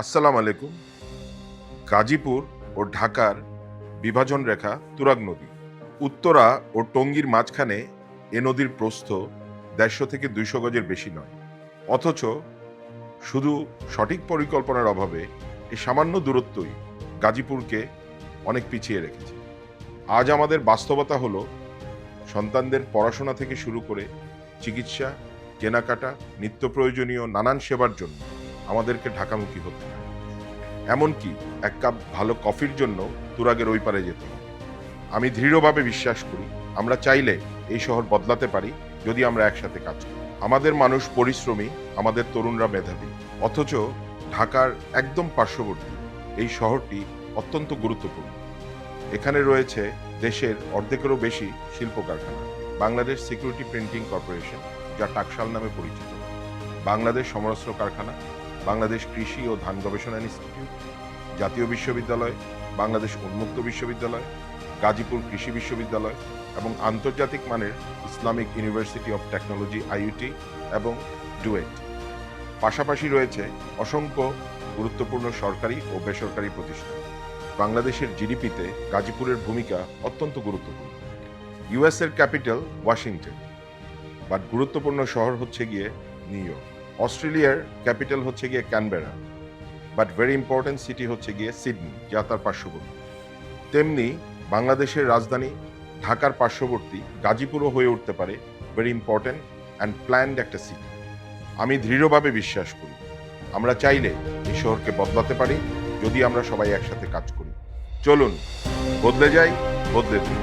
আসসালাম আলাইকুম। গাজীপুর ও ঢাকার বিভাজন রেখা তুরাগ নদী। উত্তরা ও টঙ্গীর মাঝখানে এ নদীর প্রস্থ দেড়শো থেকে দুইশো গজের বেশি নয়। অথচ শুধু সঠিক পরিকল্পনার অভাবে এই সামান্য দূরত্বই গাজীপুরকে অনেক পিছিয়ে রেখেছে। আজ আমাদের বাস্তবতা হলো সন্তানদের পড়াশোনা থেকে শুরু করে চিকিৎসা, কেনাকাটা, নিত্য প্রয়োজনীয় নানান সেবার জন্য আমাদেরকে ঢাকামুখী হতে হয়। এমনকি এক কাপ ভালো কফির জন্য তুরাগের ওই পারে যেতে আমি দৃঢ়ভাবে বিশ্বাস করি, আমরা চাইলে এই শহর বদলাতে পারি যদি আমরা একসাথে কাজ করি। আমাদের মানুষ পরিশ্রমী, আমাদের তরুণরা মেধাবী। অথচ ঢাকার একদম পার্শ্ববর্তী এই শহরটি অত্যন্ত গুরুত্বপূর্ণ। এখানে রয়েছে দেশের অর্ধেকেরও বেশি শিল্প কারখানা বাংলাদেশ সিকিউরিটি প্রিন্টিং কর্পোরেশন, যা টাকশাল নামে পরিচিত। বাংলাদেশ সমরাস্ত্র কারখানা বাংলাদেশ কৃষি ও ধান গবেষণা ইনস্টিটিউট, জাতীয় বিশ্ববিদ্যালয়, বাংলাদেশ উন্মুক্ত বিশ্ববিদ্যালয়, গাজীপুর কৃষি বিশ্ববিদ্যালয় এবং আন্তর্জাতিক মানের Islamic University of Technology I এবং ডুয়েট। পাশাপাশি রয়েছে অসংখ্য গুরুত্বপূর্ণ সরকারি ও বেসরকারি প্রতিষ্ঠান। বাংলাদেশের জিডিপিতে গাজীপুরের ভূমিকা অত্যন্ত গুরুত্বপূর্ণ। ইউএস এর ক্যাপিটাল ওয়াশিংটন, বাট গুরুত্বপূর্ণ শহর হচ্ছে গিয়ে নিউ ইয়র্ক। অস্ট্রেলিয়ার ক্যাপিটাল হচ্ছে গিয়ে Canberra, but very important city হচ্ছে গিয়ে সিডনি যা তার পার্শ্ববর্তী। তেমনি বাংলাদেশের রাজধানী ঢাকার পার্শ্ববর্তী গাজীপুরও হয়ে উঠতে পারে ভেরি ইম্পর্টেন্ট অ্যান্ড প্ল্যান্ড একটা সিটি আমি দৃঢ়ভাবে বিশ্বাস করি, আমরা চাইলে এই শহরকে বদলাতে পারি, যদি আমরা সবাই একসাথে কাজ করি। চলুন, বদলে যাই, বদলে দিই।